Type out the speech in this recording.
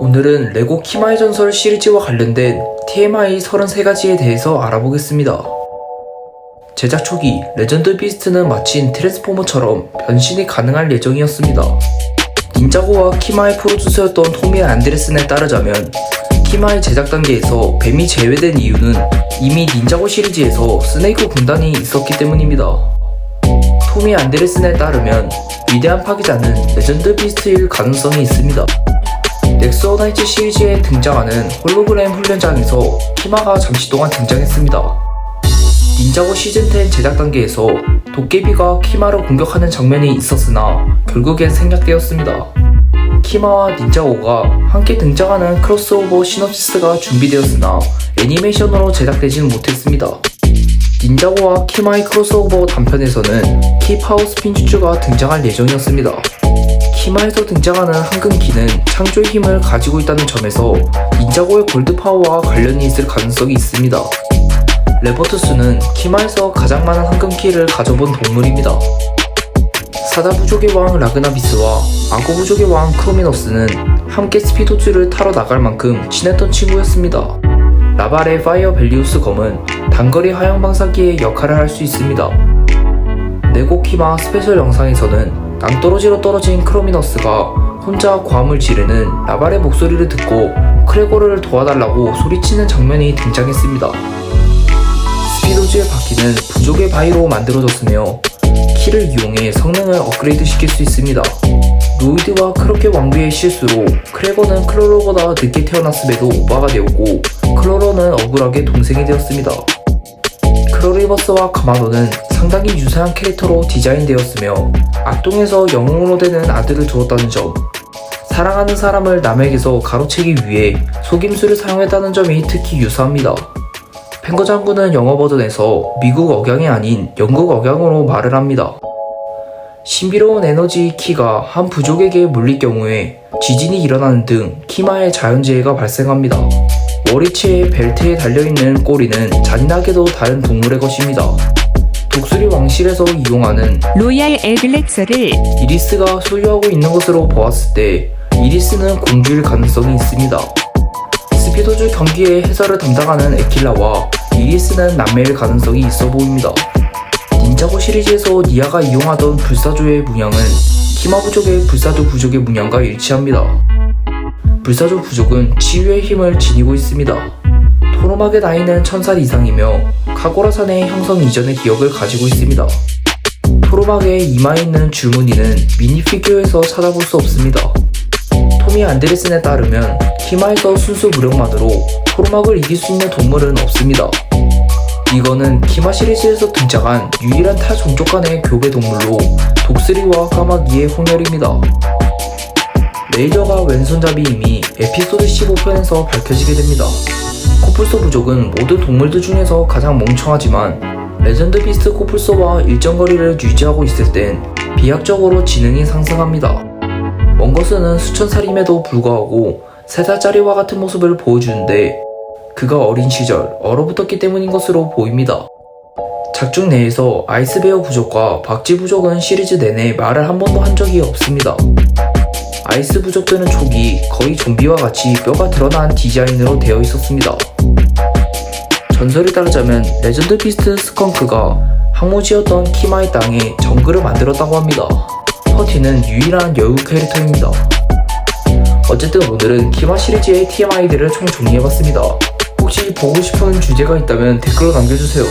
오늘은 레고 키마의 전설 시리즈와 관련된 TMI 33가지에 대해서 알아보겠습니다. 제작 초기 레전드 비스트는 마침 트랜스포머처럼 변신이 가능할 예정이었습니다. 닌자고와 키마의 프로듀서였던 토미 안드레슨에 따르자면 키마의 제작 단계에서 뱀이 제외된 이유는 이미 닌자고 시리즈에서 스네이크 군단이 있었기 때문입니다. 토미 안드레슨에 따르면 위대한 파괴자는 레전드 비스트일 가능성이 있습니다. 넥스 어나이츠 시리즈에 등장하는 홀로그램 훈련장에서 키마가 잠시 동안 등장했습니다. 닌자고 시즌10 제작 단계에서 도깨비가 키마를 공격하는 장면이 있었으나 결국엔 생략되었습니다. 키마와 닌자고가 함께 등장하는 크로스오버 시놉시스가 준비되었으나 애니메이션으로 제작되지는 못했습니다. 닌자고와 키마의 크로스오버 단편에서는 키 파워 스핀 주주가 등장할 예정이었습니다. 키마에서 등장하는 황금키는 창조의 힘을 가지고 있다는 점에서 닌자고의 골드 파워와 관련이 있을 가능성이 있습니다. 레버투스는 키마에서 가장 많은 황금키를 가져본 동물입니다. 사다 부족의 왕 라그나비스와 악어 부족의 왕 크로미너스는 함께 스피도즈를 타러 나갈 만큼 친했던 친구였습니다. 라발의 파이어 벨리우스 검은 단거리 하향 방사기의 역할을 할 수 있습니다. 네고 키마 스페셜 영상에서는 낭떠러지로 떨어진 크로미너스가 혼자 과음을 지르는 라발의 목소리를 듣고 크레고를 도와달라고 소리치는 장면이 등장했습니다. 스피도즈의 바퀴는 부족의 바위로 만들어졌으며 키를 이용해 성능을 업그레이드 시킬 수 있습니다. 로이드와 크로케 왕비의 실수로 크레거는 클로로보다 늦게 태어났음에도 오빠가 되었고 클로로는 억울하게 동생이 되었습니다. 크로리버스와 가마도는 상당히 유사한 캐릭터로 디자인되었으며 악동에서 영웅으로 되는 아들을 두었다는 점 사랑하는 사람을 남에게서 가로채기 위해 속임수를 사용했다는 점이 특히 유사합니다. 펭거 장군은 영어 버전에서 미국 억양이 아닌 영국 억양으로 말을 합니다. 신비로운 에너지 키가 한 부족에게 물릴 경우에 지진이 일어나는 등 키마의 자연재해가 발생합니다. 워리치의 벨트에 달려있는 꼬리는 잔인하게도 다른 동물의 것입니다. 독수리 왕실에서 이용하는 로얄 엘글렉서를 이리스가 소유하고 있는 것으로 보았을 때 이리스는 공주일 가능성이 있습니다. 스피도즈 경기의 해설을 담당하는 에킬라와 이리스는 남매일 가능성이 있어 보입니다. 닌자고 시리즈에서 니아가 이용하던 불사조의 문양은 키마 부족의 불사조 부족의 문양과 일치합니다. 불사조 부족은 치유의 힘을 지니고 있습니다. 토로막의 나이는 1000살 이상이며 카고라산의 형성 이전의 기억을 가지고 있습니다. 토로막의 이마에 있는 줄무늬는 미니피규어에서 찾아볼 수 없습니다. 토미 안드레슨에 따르면 키마에서 순수 무력만으로 토로막을 이길 수 있는 동물은 없습니다. 이거는 키마 시리즈에서 등장한 유일한 타 종족 간의 교배 동물로 독수리와 까마귀의 혼혈입니다. 레이저가 왼손잡이 이미 에피소드 15편에서 밝혀지게 됩니다. 코뿔소 부족은 모든 동물들 중에서 가장 멍청하지만 레전드 비스트 코뿔소와 일정 거리를 유지하고 있을 땐 비약적으로 지능이 상승합니다. 먼거스는 수천 살임에도 불구하고 3살짜리와 같은 모습을 보여주는데 그가 어린 시절 얼어붙었기 때문인 것으로 보입니다. 작중 내에서 아이스베어 부족과 박쥐 부족은 시리즈 내내 말을 한 번도 한 적이 없습니다. 아이스 부족들은 초기 거의 좀비와 같이 뼈가 드러난 디자인으로 되어 있었습니다. 전설에 따르자면 레전드 비스트 스컹크가 항모지였던 키마의 땅에 정글을 만들었다고 합니다. 퍼티는 유일한 여우 캐릭터입니다. 어쨌든 오늘은 키마 시리즈의 TMI들을 총 정리해봤습니다. 혹시 보고 싶은 주제가 있다면 댓글로 남겨주세요.